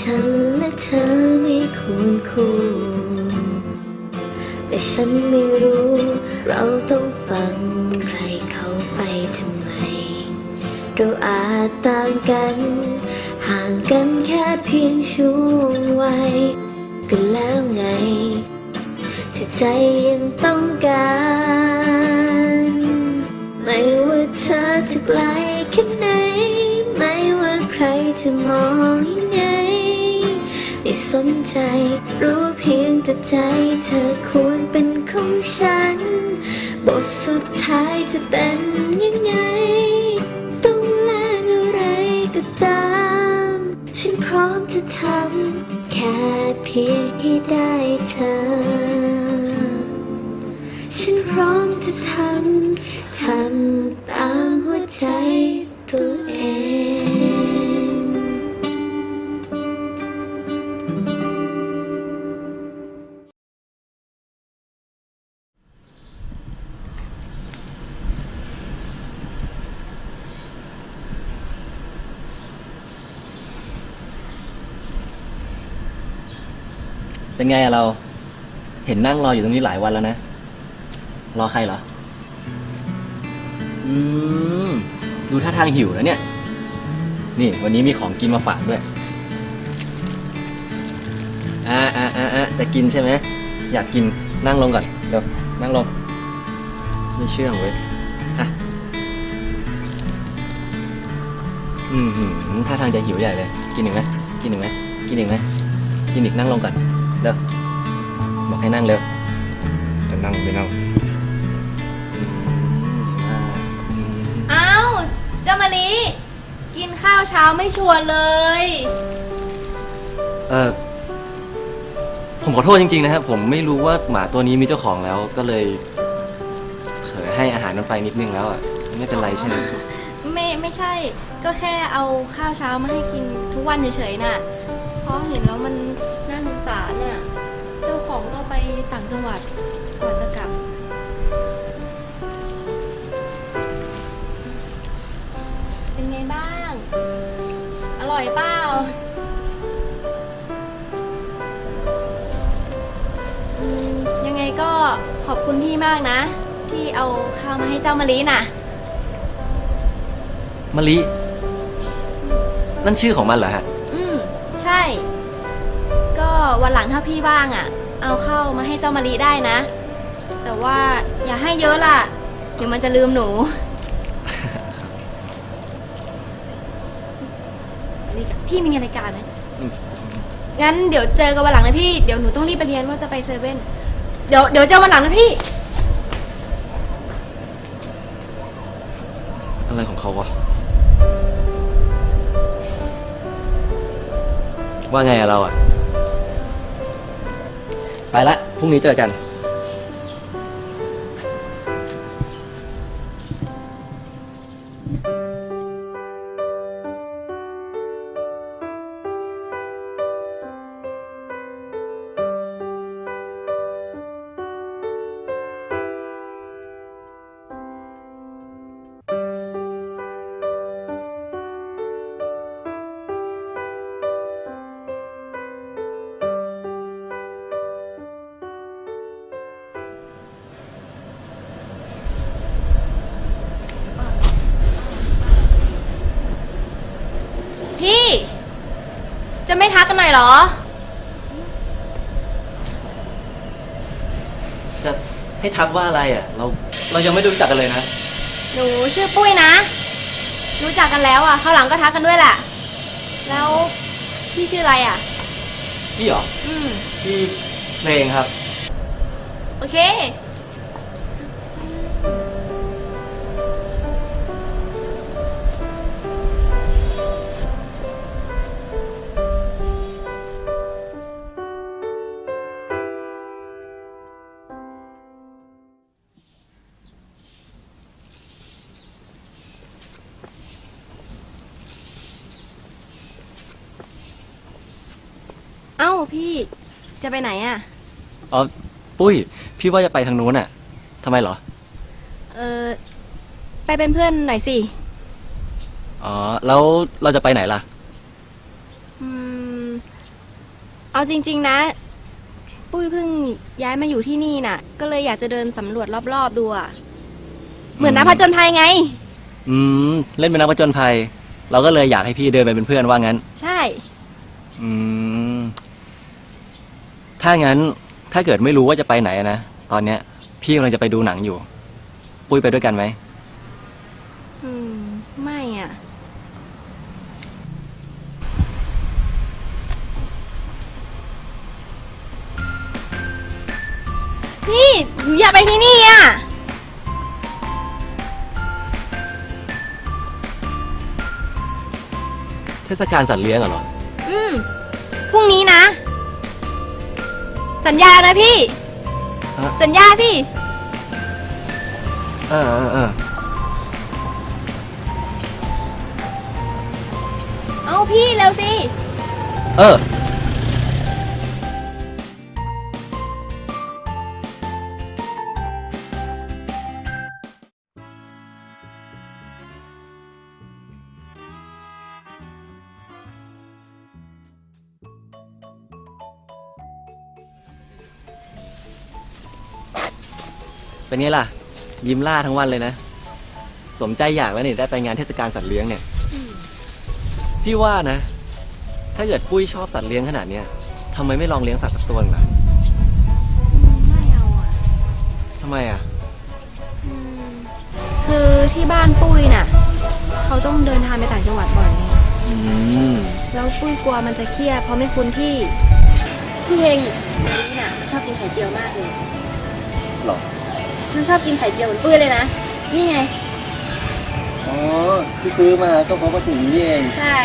ฉันและเธอไม่ควรคู่แต่ฉันไม่รู้ เราต้องฟังใครเขาไปทำไม เราอาจต่างกัน ห่างกันแค่เพียงช่วงวัยก็แล้วไงถ้าใจยังต้องการ ไม่ว่าเธอจะไกลแค่ไหน ไม่ว่าใครจะมองยังไง สนใจ รู้เพียงแต่ใจเธอควรเป็นของฉัน บทสุดท้ายจะเป็นยังไง ต้องแลกอะไรก็ตาม ฉันพร้อมจะทำแค่เพียงให้ได้เธอ ฉันพร้อมจะทำ ทำตามหัวใจตัว เป็นไงอะเรา เห็นนั่งรออยู่ตรงนี้หลายวันแล้วนะ รอใครเหรอ อืม ดูท่าทางหิวแล้วเนี่ย นี่ วันนี้มีของกินมาฝากด้วย อ่าอ่าอ่าอ่าจะกินใช่ไหม อยากกิน นั่งลงก่อน เดี๋ยว นั่งลง ไม่เชื่องเว้ย อะ อืมหืมท่าทางจะหิวใหญ่เลย กินหนึ่งไหม กินหนึ่งไหม กินหนึ่งไหมกินอีกนั่งลงก่อน เร็วบอกให้นั่งเร็วจะนั่งไม่นั่งอืมอ่าอืมอ้าวเจ้ามะลิกินข้าวเช้าไม่ชวนเลย เออผมขอโทษจริงๆนะครับ ผมไม่รู้ว่าหมาตัวนี้มีเจ้าของแล้วก็เลยเผลอให้อาหารมันไปนิดนึงแล้วอะไม่เป็นไรใช่ไหมไม่ไม่ใช่ ก็แค่เอาข้าวเช้ามาให้กินทุกวันเฉยๆน่ะเพราะเห็นแล้วมันน่าสงสารน่ะ เจ้าของก็ไปต่างจังหวัดกว่าจะกลับ เป็นไงบ้าง อร่อยเปล่าอืมยังไงก็ขอบคุณพี่มากนะ ที่เอาข้าวมาให้เจ้ามะลิน่ะ มะลิ นั่นชื่อของมันเหรอฮะ อืม ใช่ก็ วันหลังถ้าพี่ว่างอะ เอาเข้ามาให้เจ้ามะลิได้นะ แต่ว่าอย่าให้เยอะล่ะเดี๋ยวมันจะลืมหนู พี่มีรายการไหมอืมงั้นเดี๋ยวเจอกันวันหลังนะพี่ เดี๋ยวหนูต้องรีบไปเรียนว่าจะไปเซเว่น เดี๋ยวเดี๋ยวเจอวันหลังนะพี่ อะไรของเขาวะ ว่าไงอะเราอะ ไปละพรุ่งนี้เจอกัน กกันหน่อยเหรอ จะให้ทักว่าอะไรอะเราเรายังไม่รู้จักกันเลยนะ หนูชื่อปุ้ยนะ รู้จักกันแล้วอะข้าวหลังก็ทักกันด้วยแหละ แล้วพี่ชื่ออะไรอะ พี่เหรออืม พี่เพลงครับ โอเค ไปไหนอะอ๋อปุ้ย พี่ว่าจะไปทางนู้นอะทำไมเหรอ เออไปเป็นเพื่อนหน่อยสิ อ๋อ แล้วเราจะไปไหนล่ะ อืม เอาจริง ๆ นะ ปุ้ยเพิ่งย้ายมาอยู่ที่นี่น่ะ ก็เลยอยากจะเดินสำรวจรอบๆดูอะเหมือนนักผจญภัยไง อืม เล่นเป็นนักผจญภัย เราก็เลยอยากให้พี่เดินไปเป็นเพื่อนว่างั้น ใช่ อืม ถ้างั้นถ้าเกิดไม่รู้ว่าจะไปไหนอะนะตอนเนี้ย พี่กำลังจะไปดูหนังอยู่ ปุ้ยไปด้วยกันไหมอืม ไม่อะ นี่อย่าไปที่นี่อะ เทศกาลสัตว์เลี้ยงเหรอ อืม พรุ่งนี้นะ สัญญานะพี่ ฮะ สัญญาสิ เออเออเออเอาพี่เร็วสิ เออ ไงล่ะ ยิ้มล่าทั้งวันเลยนะ สมใจอยากแล้วนี่ได้ไปงานเทศกาลสัตว์เลี้ยงเนี่ย พี่ว่านะ ถ้าเกิดปุ้ยชอบสัตว์เลี้ยงขนาดเนี้ยทำไมไม่ลองเลี้ยงสัตว์สักตัวหนึ่งล่ะไม่เอาอะทำไมอะ อืมคือที่บ้านปุ้ยน่ะ เขาต้องเดินทางไปต่างจังหวัดบ่อยไงอืม แล้วปุ้ยกลัวมันจะเครียดเพราะไม่คุ้นที่พี่เองนี่น่ะชอบกินไข่เจียวมากเลย หรอ มันชอบกินไข่เจียวเหมือนปุ้ยเลยนะ นี่ไง อ๋อที่ซื้อมาก็เพราะว่าถึงนี่เอง ใช่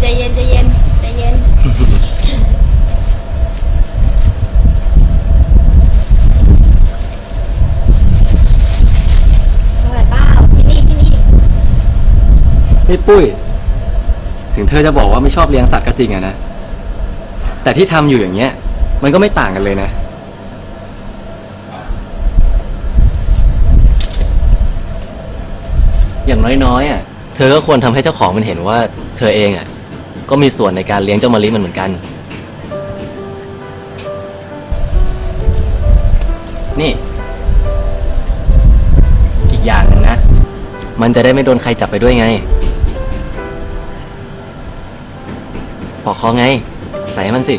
ใจเย็นใจเย็นใจเย็น อร่อยเปล่าที่นี่ที่นี่นี่ปุ้ย ถึงเธอจะบอกว่าไม่ชอบเลี้ยงสัตว์ก็จริงอะนะ แต่ที่ทำอยู่อย่างเงี้ย มันก็ไม่ต่างกันเลยนะ อย่างน้อยๆอะเธอก็ควรทำให้เจ้าของมันเห็นว่า เธอเองอะ ก็มีส่วนในการเลี้ยงเจ้ามะลิมันเหมือนกัน นี่ อีกอย่างหนึงนะ มันจะได้ไม่โดนใครจับไปด้วยไงปอกคอไง ใส่ให้มันสิ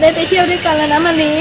ได้ไปเที่ยวด้วยกันแล้วนะมะลิ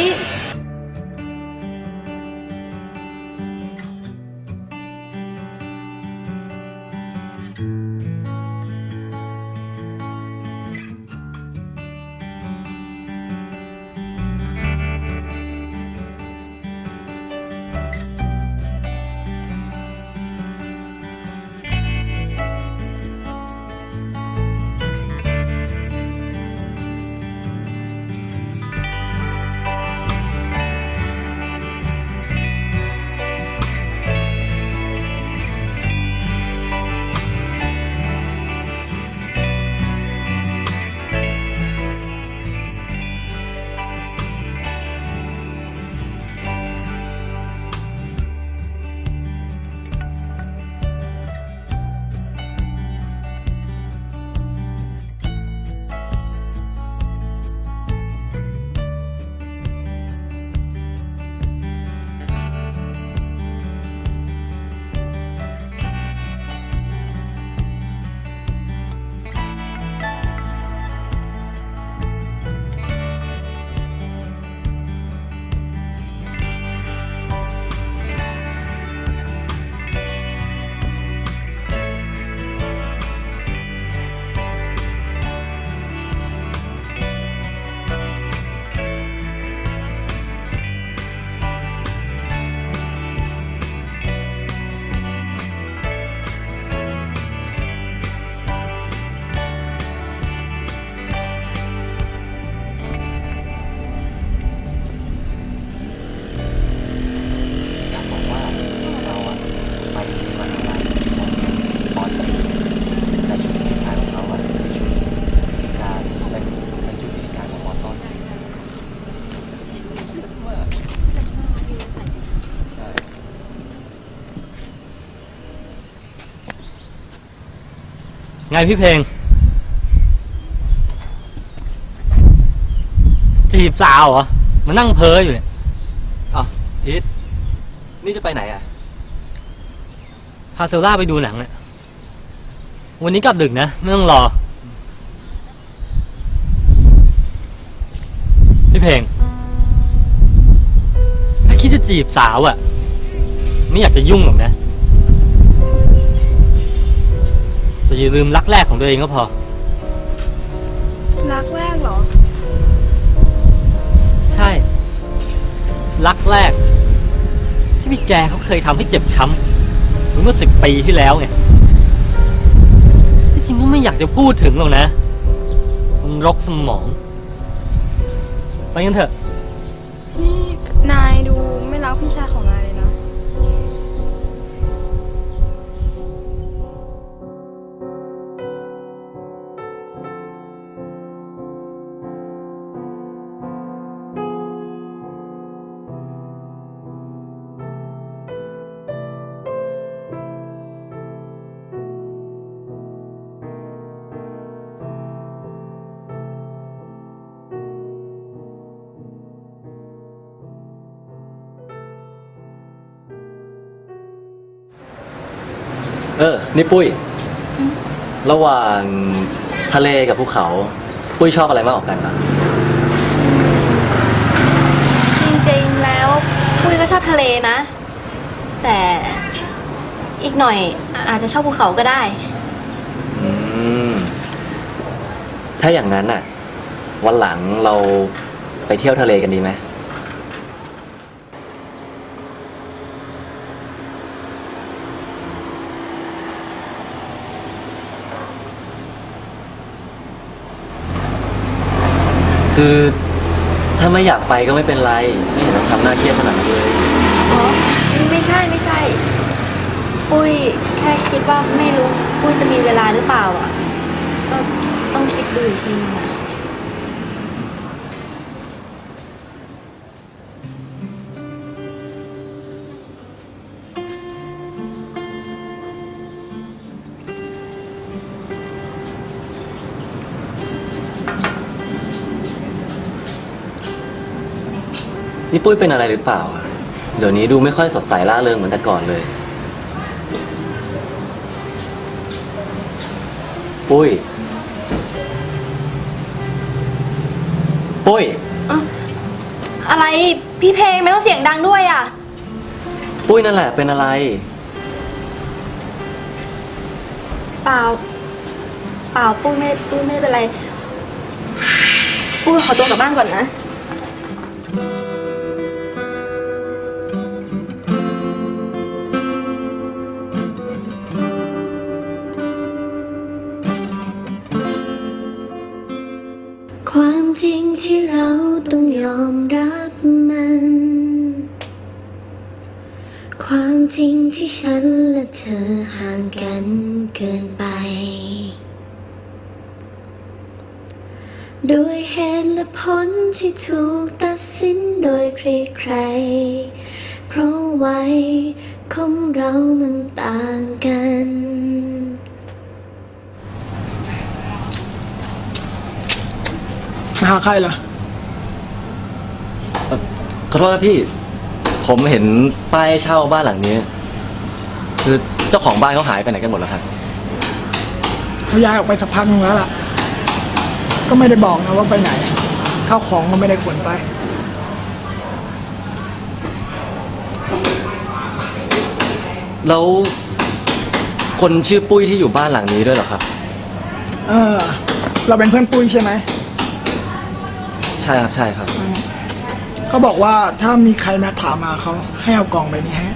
พี่เพลง จีบสาวเหรอมานั่งเพ้ออยู่เนี่ยอ้าวพีทนี่จะไปไหนอะ พาเซลล่าไปดูหนังเนี่ยวันนี้กลับดึกนะ ไม่ต้องรอ พี่เพลง ถ้าคิดจะจีบสาวอะไม่อยากจะยุ่งหรอกนะ แต่อย่าลืมรักแรกของตัวเองก็พอ รักแรกเหรอ ใช่ รักแรก ที่พี่แกเขาเคยทำให้เจ็บช้ำเมื่อสิบปีที่แล้วไงที่จริงก็ไม่อยากจะพูดถึงหรอกนะ มันรกสมอง ไปกันเถอะ เออ นี่ปุ้ย ระหว่างทะเลกับภูเขา ปุ้ยชอบอะไรมากกว่ากันอะจริงๆแล้วปุ้ยก็ชอบทะเลนะ แต่อีกหน่อยอาจจะชอบภูเขาก็ได้ อืม ถ้าอย่างนั้นน่ะวันหลังเราไปเที่ยวทะเลกันดีไหม คือถ้าไม่อยากไปก็ไม่เป็นไร ไม่เห็นต้องทำหน้าเครียดขนาดนั้นเลย อ๋อ ไม่ใช่ไม่ใช่ ปุ้ยแค่คิดว่าไม่รู้ ปุ้ยจะมีเวลาหรือเปล่าอะ ก็ต้องคิดดูอีกทีนึงอะ นี่ปุ้ยเป็นอะไรหรือเปล่าอะเดี๋ยวนี้ดูไม่ค่อยสดใสร่าเริงเหมือนแต่ก่อนเลย ปุ้ย ปุ้ยอะไรพี่เพลงไม่ต้องเสียงดังด้วยอะ ปุ้ยนั่นแหละเป็นอะไร เปล่า เปล่าปุ้ยไม่ปุ้ยไม่เป็นไร ปุ้ยขอตัวกลับบ้านก่อนนะ จริงที่ฉันและเธอห่างกันเกินไป ด้วยเหตุและผลที่ถูกตัดสินโดยใครๆเพราะวัยของเรามันต่างกัน มาหาใครล่ะ ขอโทษนะพี่ ผมเห็นป้ายเช่าบ้านหลังนี้ คือเจ้าของบ้านเขาหายไปไหนกันหมดแล้วครับเขาย้ายออกไปสักพักนึงแล้วล่ะ ก็ไม่ได้บอกนะว่าไปไหน ข้าวของก็ไม่ได้ขนไป แล้วคนชื่อปุ้ยที่อยู่บ้านหลังนี้ด้วยเหรอครับ เออ เราเป็นเพื่อนปุ้ยใช่ไหม ใช่ครับใช่ครับ เขาบอกว่าถ้ามีใครมาถามมาเขาให้เอากล่องใบนี้ให้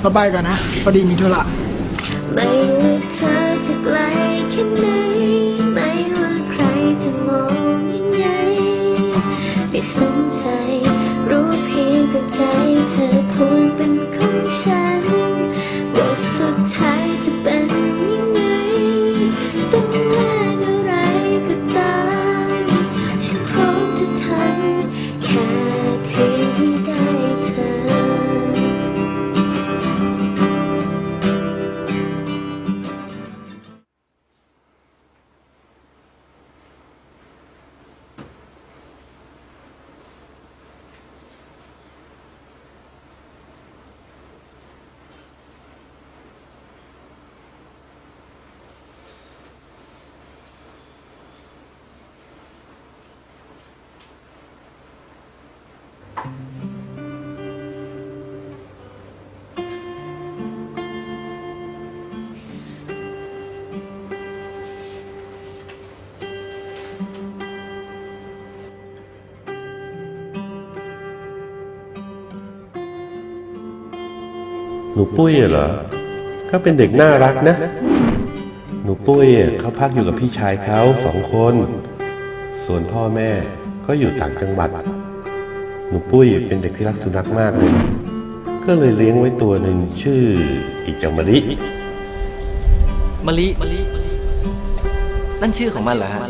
เราไปก่อนนะพอดีมีธุระไม่ว่าเธอจะไกล นูปุ้ยเหรอก็เป็นเด็กน่ารักนะ หนูปุ้ยเขาพักอยู่กับพี่ชายเขาสองคน ส่วนพ่อแม่ก็อยู่ต่างจังหวัด หนูปุ้ยเป็นเด็กที่รักสุนัขมากเลย ก็เลยเลี้ยงไว้ตัวหนึ่งชื่ออิจามะลิมะลิมะลินั่นชื่อของมันเหรอฮะ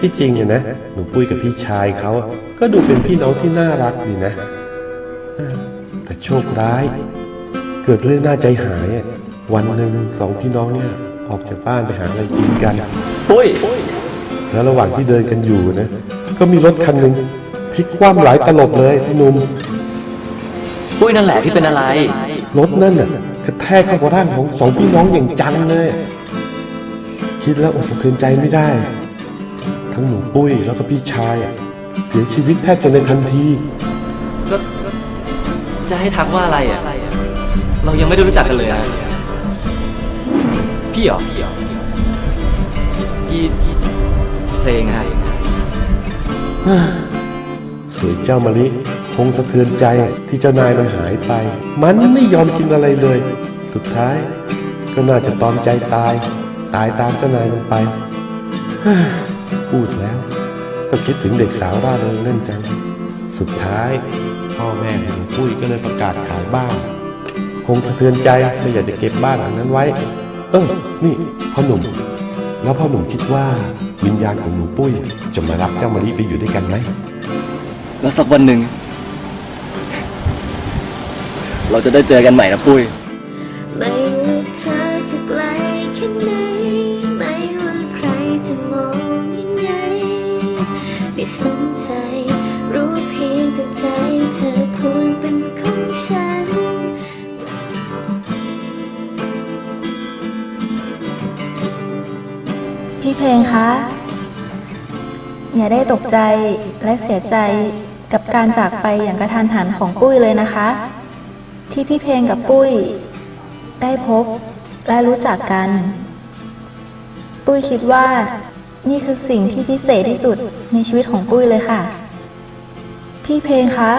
ที่จริงเนี่ยนะ หนูปุ้ยกับพี่ชายเขาอะก็ดูเป็นพี่น้องที่น่ารักดีนะเออแต่โชคร้าย เกิดเรื่องน่าใจหายอะวันหนึ่งสองพี่น้องเนี่ยออกจากบ้านไปหาอะไรกินกัน ปุ้ย แล้วระหว่างที่เดินกันอยู่นะ ก็มีรถคันหนึ่งพลิกคว่ำหลายตลบเลยพี่หนุ่มปุ้ยนั่นแหละที่เป็นอะไร รถนั่นน่ะกระแทกเข้ากับร่างของสองพี่น้องอย่างจังเลย คิดแล้วอดสะเทือนใจไม่ได้ ทั้งหนูปุ้ยแล้วก็พี่ชายอะเสียชีวิตแทบจะในทันที ก็ก็จะให้ทักว่าอะไรอะ เรายังไม่ได้รู้จักกันเลยนะพี่เหรอพี่เพลงฮะสวยเจ้ามะลิคงสะเทือนใจที่เจ้านายมันหายไป มันไม่ยอมกินอะไรเลย สุดท้าย ก็น่าจะตอมใจตาย ตายตามเจ้านายลงไปพูดแล้ว ก็คิดถึงเด็กสาวร่าเริงเล่นจัง สุดท้ายพ่อแม่ของปุ้ยก็เลยประกาศขายบ้าน คงสะเทือนใจไม่อยากจะเก็บบ้านหลังนั้นไว้ เออ นี่พ่อหนุ่ม แล้วพ่อหนุ่มคิดว่าวิญญาณของหนูปุ้ย จะมารับเจ้ามะลิไปอยู่ด้วยกันไหมแล้วสักวันหนึ่ง เราจะได้เจอกันใหม่นะปุ้ย ไม่ เพลงคะ อย่าได้ตกใจและเสียใจกับการจากไปอย่างกระทันหันของปุ้ยเลยนะคะ ที่พี่เพลงกับปุ้ย ได้พบและรู้จักกัน ปุ้ยคิดว่า นี่คือสิ่งที่พิเศษที่สุดในชีวิตของปุ้ยเลยค่ะ พี่เพลงคะ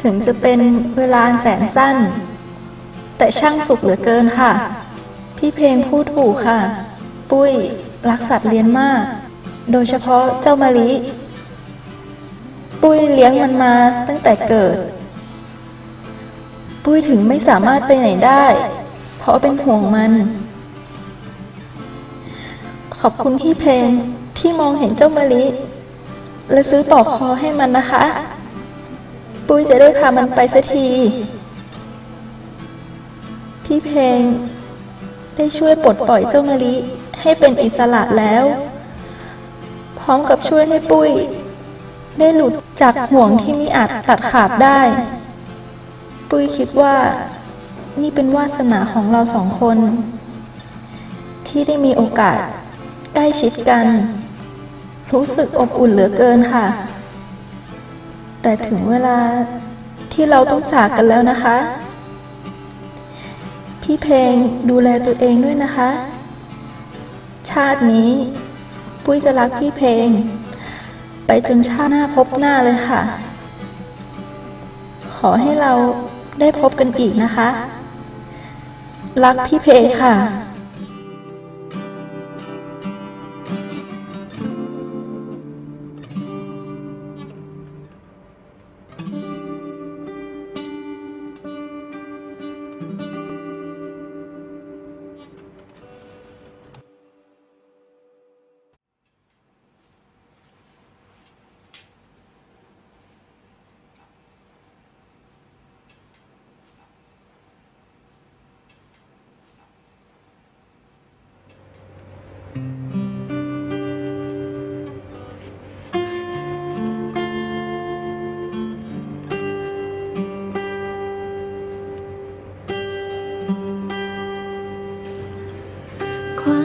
ถึงจะเป็นเวลาแสนสั้น แต่ช่างสุขเหลือเกินค่ะ พี่เพลงพูดถูกค่ะ ปุ้ยรักสัตว์เลี้ยงมาก โดยเฉพาะเจ้ามะลิ ปุ้ยเลี้ยงมันมาตั้งแต่เกิด ปุ้ยถึงไม่สามารถไปไหนได้ เพราะเป็นห่วงมัน ขอบคุณพี่เพลงที่มองเห็นเจ้ามะลิ และซื้อปลอกคอให้มันนะคะ ปุ้ยจะได้พามันไปสักที พี่เพลงได้ช่วยปลดปล่อยเจ้ามะลิ ให้เป็นอิสระแล้ว พร้อมกับช่วยให้ปุ้ย ได้หลุดจากห่วงที่มิอาจตัดขาดได้ ปุ้ยคิดว่า นี่เป็นวาสนาของเราสองคน ที่ได้มีโอกาสใกล้ชิดกัน รู้สึกอบอุ่นเหลือเกินค่ะ แต่ถึงเวลาที่เราต้องจากกันแล้วนะคะ พี่เพลงดูแลตัวเองด้วยนะคะ ชาตินี้ ปุ้ยจะรักพี่เพลง ไปจนชาติหน้าพบหน้าเลยค่ะ ขอให้เราได้พบกันอีกนะคะ รักพี่เพลงค่ะ ควา